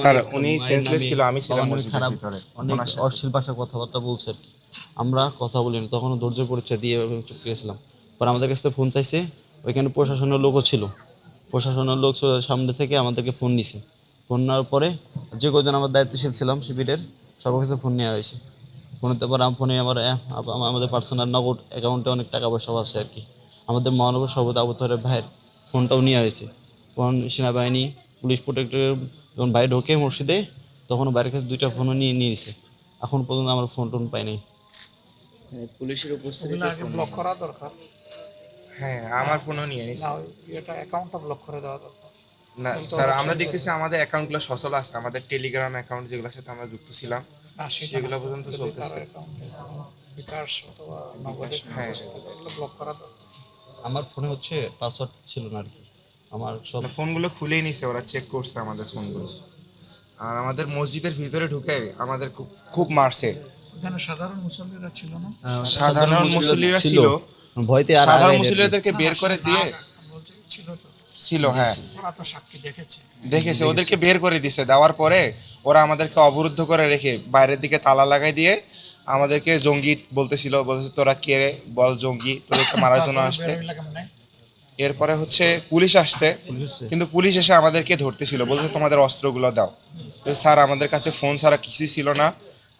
Sir উনি senseless ছিল আমি ছিলাম খারাপ অনেক অশ্লীল ভাষা কথাবার্তা বলছে। আমরা কথা বলিনি তখনও ধৈর্য পরিচয় দিয়ে চুপ গেছিলাম। পরে আমাদের কাছে ফোন চাইছে ওইখানে প্রশাসনের লোকও ছিল। প্রশাসনের লোক সামনে থেকে আমাদেরকে ফোন নিছে। ফোন নেওয়ার পরে যে কজন আমার দায়িত্বশীল ছিলাম শিবিরের সবার কাছে ফোন নেওয়া হয়েছে। ফোনের পর আমার ফোনে আমার আমাদের পার্সোনাল নগদ অ্যাকাউন্টে অনেক টাকা পয়সা আছে আর কি। আমাদের মহানগর সর্বদা আবতরের ভাইয়ের ফোনটাও নেওয়া হয়েছে। ফোন সেনাবাহিনী পুলিশ প্রোটেক্টর যখন বাইরে ঢোকে মসজিদে তখন বাইরের কাছে দুইটা ফোনও নিয়ে নিয়ে নিছে। এখন পর্যন্ত আমার ফোন টোন পাইনি মানে পুলিশের উপস্থিতি আগে ব্লক করা দরকার। হ্যাঁ আমার ফোনও নিয়ে নিস না এটা অ্যাকাউন্টটা ব্লক করে দেওয়া দরকার। না স্যার আমরা দেখতেছি আমাদের অ্যাকাউন্টগুলো সচল আছে আমাদের টেলিগ্রাম অ্যাকাউন্ট যেগুলোর সাথে আমরা যুক্ত ছিলাম সেগুলো পর্যন্ত চলতেছে। বিকাশ অথবা নগদে হ্যাঁ। ব্লক করা দরকার। আমার ফোনে হচ্ছে পাসওয়ার্ড ছিল না আর কি। আমার সব ফোনগুলো খুলেই নিছে ওরা চেক করছে আমাদের ফোনগুলো। আর আমাদের মসজিদের ভিতরে ঢুকে আমাদের খুব খুব মারছে। এখানে সাধারণ মুসল্লিরা ছিল না? সাধারণ মুসল্লিরা ছিল। ভয়তে আর সাধারণ মুসল্লিদেরকে বের করে দিয়ে ছিল তো। ছিল হ্যাঁ। ওরা তো সাক্ষী দেখেছে। দেখেছে ওদেরকে বের করে দিছে। দেওয়ার পরে ওরা আমাদেরকে অবরুদ্ধ করে রেখে বাইরের দিকে তালা লাগাই দিয়ে আমাদেরকে জঙ্গি বলতেছিল বলতেছে তোরা কে রে? বল জঙ্গি তোদেরকে মারার জন্য আসছে? এরপরে হচ্ছে পুলিশ আসছে কিন্তু পুলিশ এসে আমাদেরকে ধরতেছিল বলছে তোমাদের অস্ত্রগুলো দাও। স্যার আমাদের কাছে ফোন ছাড়া কিছুই ছিল না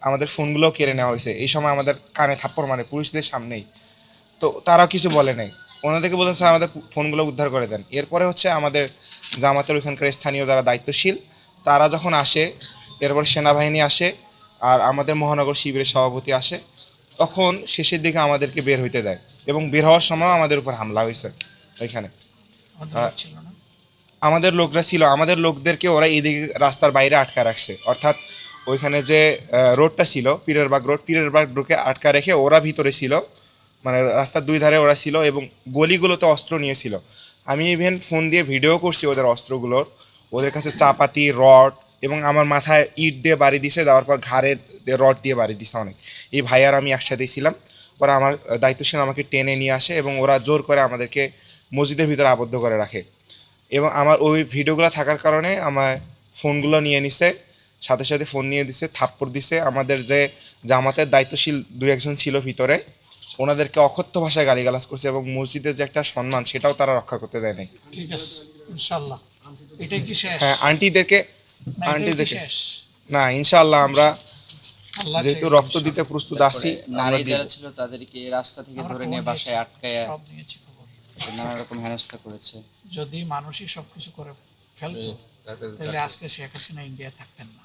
আমাদের ফোনগুলোও কেড়ে নেওয়া হয়েছে। এই সময় আমাদের কানে থাপ্পড় মানে পুলিশদের সামনেই। তো তারাও কিছু বলে নাই। ওনাদেরকে বলছেন স্যার আমাদের ফোনগুলো উদ্ধার করে দেন। এরপরে হচ্ছে আমাদের জামাতের ওইখানকার স্থানীয় যারা দায়িত্বশীল তারা যখন আসে এরপর সেনাবাহিনী আসে আর আমাদের মহানগর শিবিরের সভাপতি আসে তখন শেষের দিকে আমাদেরকে বের হইতে দেয় এবং বের হওয়ার সময় আমাদের উপর হামলা হয়েছে। ওইখানে আমাদের লোকরা ছিল আমাদের লোকদেরকে ওরা এদিকে রাস্তার বাইরে আটকা রাখছে। অর্থাৎ ওইখানে যে রোডটা ছিল পীরেরবাগ রোড পীরেরবাগ রোডকে আটকা রেখে ওরা ভিতরে ছিল। মানে রাস্তার দুই ধারে ওরা ছিল এবং গলিগুলোতে অস্ত্র নিয়েছিল। আমি ইভেন ফোন দিয়ে ভিডিও করছি ওদের অস্ত্রগুলোর। ওদের কাছে চাপাতি রড এবং আমার মাথায় ইট দিয়ে বাড়ি দিছে দেওয়ার পর ঘাড়ের রড দিয়ে বাড়ি দিছে অনেক। এই ভাই আর আমি একসাথেই ছিলাম। ওরা আমার দায়িত্বশীল আমাকে টেনে নিয়ে আসে এবং ওরা জোর করে আমাদেরকে মসজিদের ভিতরে আবদ্ধ করে রাখে। এবং আমার ওই ভিডিওগুলো থাকার কারণে আমার ফোনগুলো নিয়ে নিছে সাথে সাথে ফোন নিয়ে দিছে থাপ্পড় দিছে। আমাদের যে জামাতের দায়িত্বশীল দু একজন ছিল ভিতরে ওনাদেরকে অকথ্য ভাষায় গালিগালাজ করছে এবং মসজিদের যে একটা সম্মান সেটাও তারা রক্ষা করতে দেয় নাই। ঠিক আছে ইনশাল্লাহ। এটাই কি শেষ? হ্যাঁ আন্টিদেরকে আন্টিদেরকে না ইনশাআল্লাহ আমরা যেহেতু রক্ত দিতে প্রস্তুত আছি নারী যারা ছিল তাদেরকে রাস্তা থেকে ধরে নিয়ে বাসায় আটকায় নানা রকম হেনস্থা করেছে। যদি মানুষই সবকিছু করে ফেলতো তাহলে আজকে শেখ হাসিনা ইন্ডিয়া থাকতেন না।